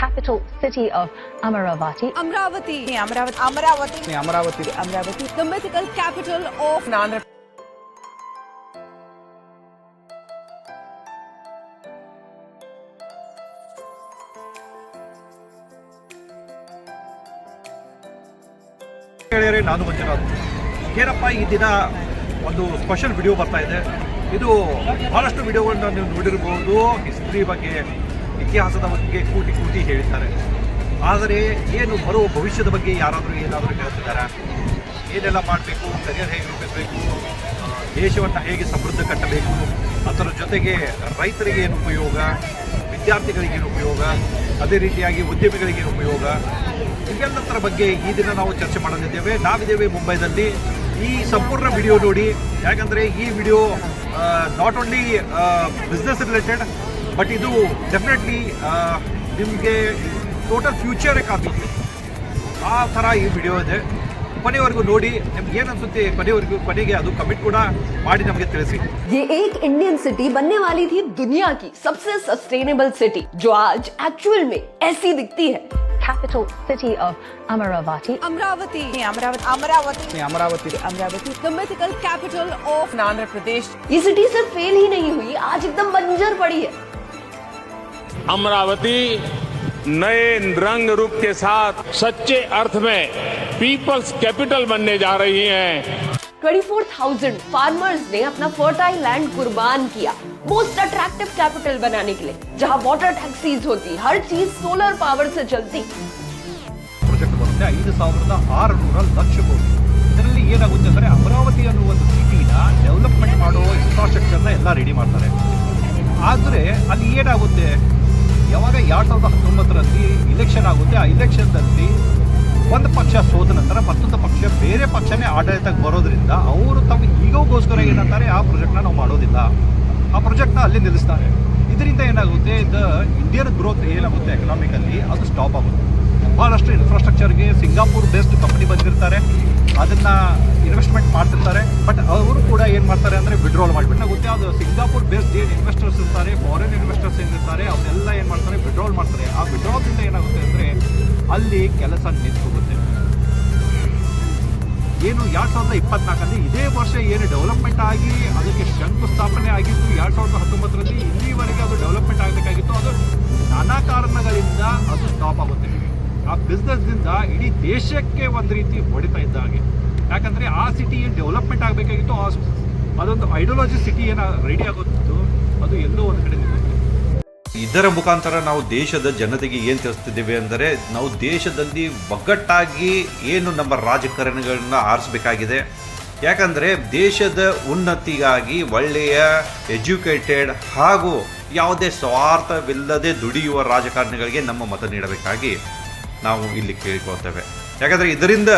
capital city of Amaravati. Amravati. Amravati. Amravati. Amravati. Amravati. The mythical capital of Andhra ಗೆಳೆಯರೇ ನಾನು ಮಂಜುನಾಥ್ ಏನಪ್ಪ ಈ ದಿನ ಒಂದು ಸ್ಪೆಷಲ್ ವಿಡಿಯೋ ಬರ್ತಾ ಇದೆ ಇದು ಬಹಳಷ್ಟು ವಿಡಿಯೋಗಳನ್ನ ನೀವು ನೋಡಿರ್ಬೋದು ಹಿಸ್ಟ್ರಿ ಬಗ್ಗೆ ಇತಿಹಾಸದ ಬಗ್ಗೆ ಕೂಟಿ ಕೂಟಿ ಹೇಳಿದ್ದಾರೆ. ಆದರೆ ಏನು ಬರೋ ಭವಿಷ್ಯದ ಬಗ್ಗೆ ಯಾರಾದರೂ ಏನಾದರೂ ಹೇಳ್ತಿದ್ದಾರೆ? ಏನೆಲ್ಲ ಮಾಡಬೇಕು? ಕರಿಯರ್ ಹೇಗೆ ರೂಪಿಸಬೇಕು? ದೇಶವನ್ನು ಹೇಗೆ ಸಮೃದ್ಧ ಕಟ್ಟಬೇಕು? ಅದರ ಜೊತೆಗೆ ರೈತರಿಗೆ ಏನು ಉಪಯೋಗ? ವಿದ್ಯಾರ್ಥಿಗಳಿಗೆ ಏನು ಉಪಯೋಗ? ಅದೇ ರೀತಿಯಾಗಿ ಉದ್ಯಮಿಗಳಿಗೆ ಏನು ಉಪಯೋಗ? ಇವೆಲ್ಲದರ ಬಗ್ಗೆ ಈ ದಿನ ನಾವು ಚರ್ಚೆ ಮಾಡಲಿದ್ದೇವೆ. ನಾವಿದ್ದೇವೆ ಮುಂಬೈದಲ್ಲಿ. ಈ ಸಂಪೂರ್ಣ ವಿಡಿಯೋ ನೋಡಿ, ಯಾಕಂದರೆ ಈ video not only business related but ಇದು ಡೆಫಿನೆಟ್ಲಿ ನಿಮಗೆ ಟೋಟಲ್ ಫ್ಯೂಚರೇ ಕಾಪಿ ಆ ಥರ ಈ ವಿಡಿಯೋ ಇದೆ ಕೊನೆವರೆಗೂ ನೋಡಿ ನಿಮ್ಗೆ ಏನು ಅನ್ಸುತ್ತೆ ಕೊನೆವರೆಗೂ ಕೊನೆಗೆ ಅದು ಕಮೆಂಟ್ ಕೂಡ ಮಾಡಿ ನಮಗೆ ತಿಳಿಸಿ ये एक इंडियन सिटी बनने वाली थी दुनिया की सबसे सस्टेनेबल सिटी जो आज एक्चुअल में ऐसी दिखती है Capital city of Amaravati. Amravati. Amravati. Amravati. Amaravati Amravati. The mythical capital of Andhra Pradesh. ये सिटी सिर्फ फेल ही नहीं हुई आज एकदम बंजर पड़ी है अमरावती नए रंग रूप के साथ सच्चे अर्थ में पीपल्स कैपिटल बनने जा रही है 24,000 फार्मर्स ने अपना फर्टाइल लैंड कुर्बान किया मोस्ट अट्रैक्टिव कैपिटल बनाने के लिए जहां वाटर टैक्सीज होती हर चीज सोलर पावर से चलती ಪ್ರಾಜೆಕ್ಟ್ ಬರುತ್ತೆ ಐದು ಸಾವಿರದ ಆರುನೂರ ಲಕ್ಷ ಕೋಟಿ ಇದರಲ್ಲಿ ಏನಾಗುತ್ತೆ ಅಂದರೆ ಅಮರಾವತಿ ಅನ್ನುವ ಒಂದು ಸಿಟಿನ ಡೆವಲಪ್ಮೆಂಟ್ ಮಾಡೋ ಇನ್ಫ್ರಾಸ್ಟ್ರಕ್ಚರ್ನ ಎಲ್ಲ ರೆಡಿ ಮಾಡ್ತಾರೆ ಆದರೆ ಅಲ್ಲಿ ಏನಾಗುತ್ತೆ ಯಾವಾಗ ಎರಡು ಸಾವಿರದ ಹತ್ತೊಂಬತ್ತರಲ್ಲಿ ಇಲೆಕ್ಷನ್ ಆಗುತ್ತೆ ಆ ಇಲೆಕ್ಷನ್ದಲ್ಲಿ ಒಂದು ಪಕ್ಷ ಸೋತ ನಂತರ ಮತ್ತೊಂದು ಪಕ್ಷ ಬೇರೆ ಪಕ್ಷನೇ ಆಡಳಿತಕ್ಕೆ ಬರೋದ್ರಿಂದ ಅವರು ತಮ್ಮ ಈಗೋಗೋಸ್ಕರ ಏನಂತಾರೆ ಆ ಪ್ರಾಜೆಕ್ಟ್ನ ನಾವು ಮಾಡೋದಿಲ್ಲ. ಆ ಪ್ರಾಜೆಕ್ಟ್ನ ಅಲ್ಲಿ ನಿಲ್ಲಿಸ್ತಾರೆ. ಇದರಿಂದ ಏನಾಗುತ್ತೆ ದ ಇಂಡಿಯನ್ ಗ್ರೋತ್ ಏನಾಗುತ್ತೆ ಎಕನಾಮಿಕಲ್ಲಿ ಅದು ಸ್ಟಾಪ್ ಆಗುತ್ತೆ. ಬಹಳಷ್ಟು ಇನ್ಫ್ರಾಸ್ಟ್ರಕ್ಚರ್ಗೆ ಸಿಂಗಾಪುರ್ ಬೇಸ್ಡ್ ಕಂಪನಿ ಬಂದಿರ್ತಾರೆ. ಅದನ್ನ ಇನ್ವೆಸ್ಟ್ಮೆಂಟ್ ಮಾಡ್ತಿರ್ತಾರೆ. ಬಟ್ ಅವರು ಕೂಡ ಏನು ಮಾಡ್ತಾರೆ ಅಂದರೆ ವಿಡ್ರಾಲ್ ಮಾಡಿಬಿಟ್ಟು ಗೊತ್ತೆ ಅದು ಸಿಂಗಾಪುರ್ ಬೇಸ್ಡ್ ಏನ್ ಇನ್ವೆಸ್ಟರ್ಸ್ ಇರ್ತಾರೆ ಫಾರಿನ್ ಇನ್ವೆಸ್ಟರ್ಸ್ ಏನಿರ್ತಾರೆ ಅವನ್ನೆಲ್ಲ ಏನು ಮಾಡ್ತಾರೆ ವಿಡ್ರಾಲ್ ಮಾಡ್ತಾರೆ. ಆ ವಿಡ್ರಾಲ್ದಿಂದ ಏನಾಗುತ್ತೆ ಅಂದರೆ ಅಲ್ಲಿ ಕೆಲಸ ನಿಂತ್ಕೋಗುತ್ತೆ ಏನು ಎರಡು ಸಾವಿರದ ಇಪ್ಪತ್ನಾಲ್ಕಲ್ಲಿ ಇದೇ ವರ್ಷ ಏನು ಡೆವಲಪ್ಮೆಂಟ್ ಆಗಿ ಅದಕ್ಕೆ ಶಂಕುಸ್ಥಾಪನೆ ಆಗಿತ್ತು ಎರಡು ಸಾವಿರದ ಹತ್ತೊಂಬತ್ತರಲ್ಲಿ ಇಲ್ಲಿವರೆಗೆ ಅದು ಡೆವಲಪ್ಮೆಂಟ್ ಆಗಬೇಕಾಗಿತ್ತು. ಅದು ನಾನಾ ಕಾರಣಗಳಿಂದ ಅದು ಸ್ಟಾಪ್ ಆಗುತ್ತೆ. ಆ ಬಿಸ್ನೆಸ್ದಿಂದ ಇಡೀ ದೇಶಕ್ಕೆ ಒಂದು ರೀತಿ ಹೊಡಿತಾ ಇದ್ದ ಹಾಗೆ. ಯಾಕಂದರೆ ಆ ಸಿಟಿ ಏನು ಡೆವಲಪ್ಮೆಂಟ್ ಆಗಬೇಕಾಗಿತ್ತು? ಆ ಅದೊಂದು ಐಡಿಯಾಲಜಿ ಸಿಟಿ ಏನ ರೆಡಿ ಆಗುತ್ತಿತ್ತು ಅದು ಎಲ್ಲೋ ಒಂದು ಕಡೆ ಇದರ ಮುಖಾಂತರ ನಾವು ದೇಶದ ಜನತೆಗೆ ಏನು ತಿಳಿಸ್ತಿದ್ದೇವೆ ಅಂದರೆ, ನಾವು ದೇಶದಲ್ಲಿ ಒಗ್ಗಟ್ಟಾಗಿ ಏನು ನಮ್ಮ ರಾಜಕಾರಣಿಗಳನ್ನ ಆರಿಸಬೇಕಾಗಿದೆ. ಯಾಕಂದರೆ ದೇಶದ ಉನ್ನತಿಗಾಗಿ ಒಳ್ಳೆಯ ಎಜುಕೇಟೆಡ್ ಹಾಗೂ ಯಾವುದೇ ಸ್ವಾರ್ಥವಿಲ್ಲದೆ ದುಡಿಯುವ ರಾಜಕಾರಣಿಗಳಿಗೆ ನಮ್ಮ ಮತ ನೀಡಬೇಕಾಗಿ ನಾವು ಇಲ್ಲಿ ಕೇಳಿಕೊಳ್ತೇವೆ. ಯಾಕಂದರೆ ಇದರಿಂದ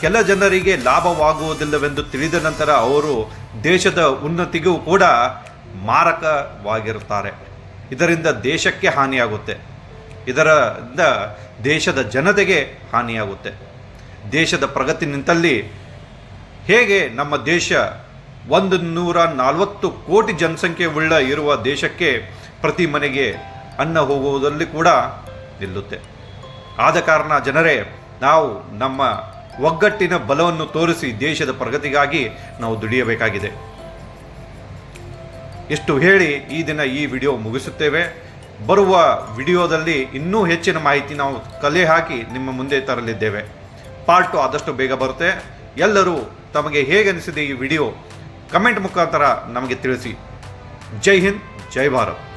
ಕೆಲ ಜನರಿಗೆ ಲಾಭವಾಗುವುದಿಲ್ಲವೆಂದು ತಿಳಿದ ನಂತರ ಅವರು ದೇಶದ ಉನ್ನತಿಗೂ ಕೂಡ ಮಾರಕವಾಗಿರುತ್ತಾರೆ. ಇದರಿಂದ ದೇಶಕ್ಕೆ ಹಾನಿಯಾಗುತ್ತೆ. ಇದರಿಂದ ದೇಶದ ಜನತೆಗೆ ಹಾನಿಯಾಗುತ್ತೆ. ದೇಶದ ಪ್ರಗತಿ ನಿಂತಲ್ಲಿ ಹೇಗೆ ನಮ್ಮ ದೇಶ ಒಂದು ನೂರ ನಲವತ್ತು ಕೋಟಿ ಜನಸಂಖ್ಯೆ ಉಳ್ಳ ಇರುವ ದೇಶಕ್ಕೆ ಪ್ರತಿ ಮನೆಗೆ ಅನ್ನ ಹೋಗುವುದರಲ್ಲಿ ಕೂಡ ನಿಲ್ಲುತ್ತೆ. ಆದ ಕಾರಣ ಜನರೇ, ನಾವು ನಮ್ಮ ಒಗ್ಗಟ್ಟಿನ ಬಲವನ್ನು ತೋರಿಸಿ ದೇಶದ ಪ್ರಗತಿಗಾಗಿ ನಾವು ದುಡಿಯಬೇಕಾಗಿದೆ. ಇಷ್ಟು ಹೇಳಿ ಈ ದಿನ ಈ ವಿಡಿಯೋ ಮುಗಿಸುತ್ತೇವೆ. ಬರುವ ವಿಡಿಯೋದಲ್ಲಿ ಇನ್ನೂ ಹೆಚ್ಚಿನ ಮಾಹಿತಿ ನಾವು ಕಲೆ ಹಾಕಿ ನಿಮ್ಮ ಮುಂದೆ ತರಲಿದ್ದೇವೆ. ಪಾರ್ಟು ಆದಷ್ಟು ಬೇಗ ಬರುತ್ತೆ. ಎಲ್ಲರೂ ತಮಗೆ ಹೇಗೆ ಅನಿಸಿದೆ ಈ ವಿಡಿಯೋ, ಕಮೆಂಟ್ ಮುಖಾಂತರ ನಮಗೆ ತಿಳಿಸಿ. ಜೈ ಹಿಂದ್, ಜೈ ಭಾರತ್.